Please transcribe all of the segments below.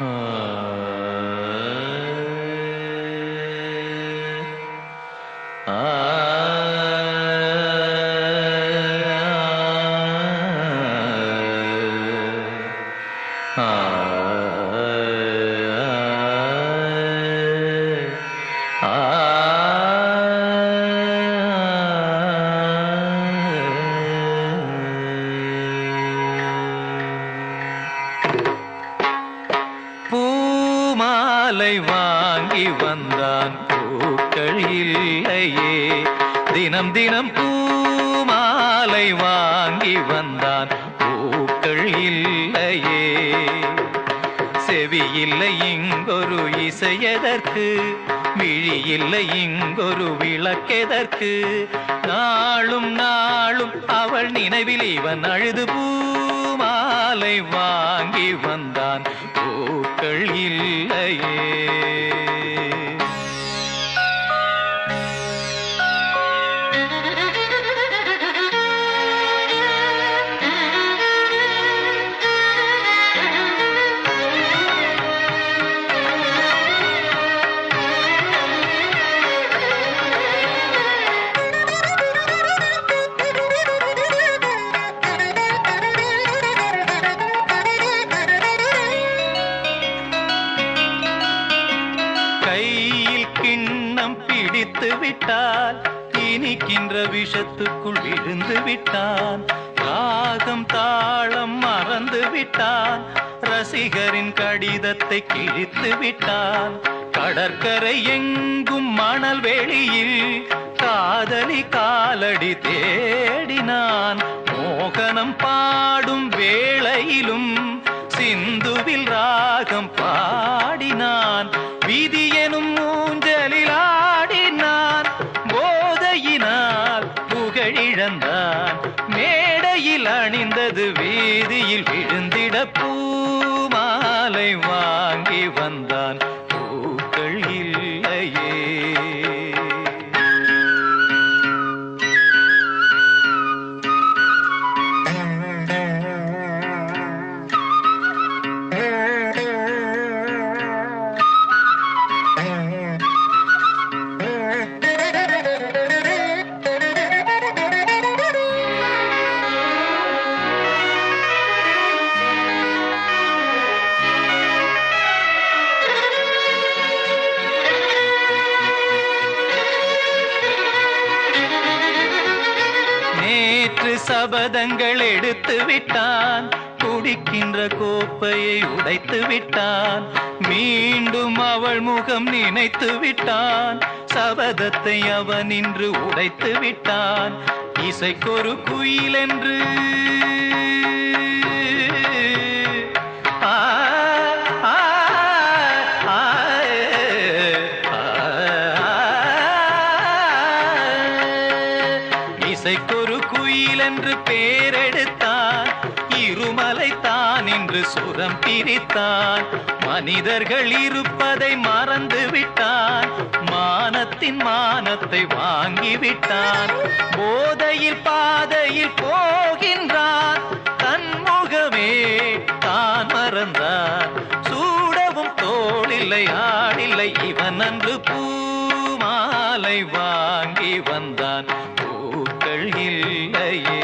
Ah. மாலை வாங்கி வந்தான். பூக்கள் இல்லையே. தினம் தினம் பூ மாலை வாங்கி வந்தான். பூக்கள் இல்லையே. செவி இல்லை இங்கொரு இசையதற்கு விழி இல்லை இங்கொரு விளக்கெதற்கு. நாளும் நாளும் அவள் நினைவில் இவன் அழுது பூ மாலை வாங்கி வந்தான். பூக்கள் இல்லை கையில் விட்டால் இனிக்கின்ற விஷத்துக்குள் விழுந்து விட்டான். ராகம் தாளம் மறந்து விட்டான். ரசிகரின் கடிதத்தை கிழித்து விட்டான். கடற்கரை எங்கும் மணல் வெளியில் காதலி காலடி தேடினான். மோகனம் பாடும் வேளையிலும் சிந்துவில் ராகம் பாடினான். விதிய மேடையில் அணிந்தது வீதியில் விழுந்திட பூ மாலை வா சபதங்கள் எடுத்து விட்டான். குடிக்கின்ற கோப்பையை உடைத்து விட்டான். மீண்டும் அவள் முகம் நினைத்து விட்டான். சபதத்தை அவன் இன்று உடைத்து விட்டான். இசைக்கொரு குயில் இசைக்கொரு குயில் என்று பேரெடுத்தான். இருமலை தான் என்று சுரம் பிரித்தான். மனிதர்கள் இருப்பதை மறந்து விட்டான். மானத்தின் மானத்தை வாங்கிவிட்டான் போதையில் பாதையில் போகின்றான். தன் முகமே தான் மறந்தான். சூடவும் தோளில்லை ஆடில்லை இவன் அன்று பூமாலை வாங்கி வந்தான். இல்லையே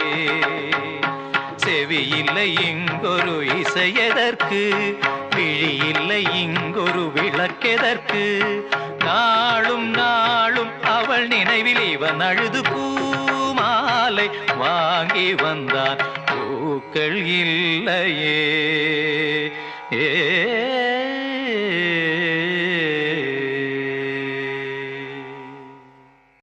செவி இல்லை இங்கொரு இசையதற்கு விழி இல்லை இங்கொரு விளக்கெதற்கு. நாளும் நாளும் அவள் நினைவில் இவன் அழுது பூமாலை வாங்கி வந்தான். பூக்கள் இல்லையே. ஏ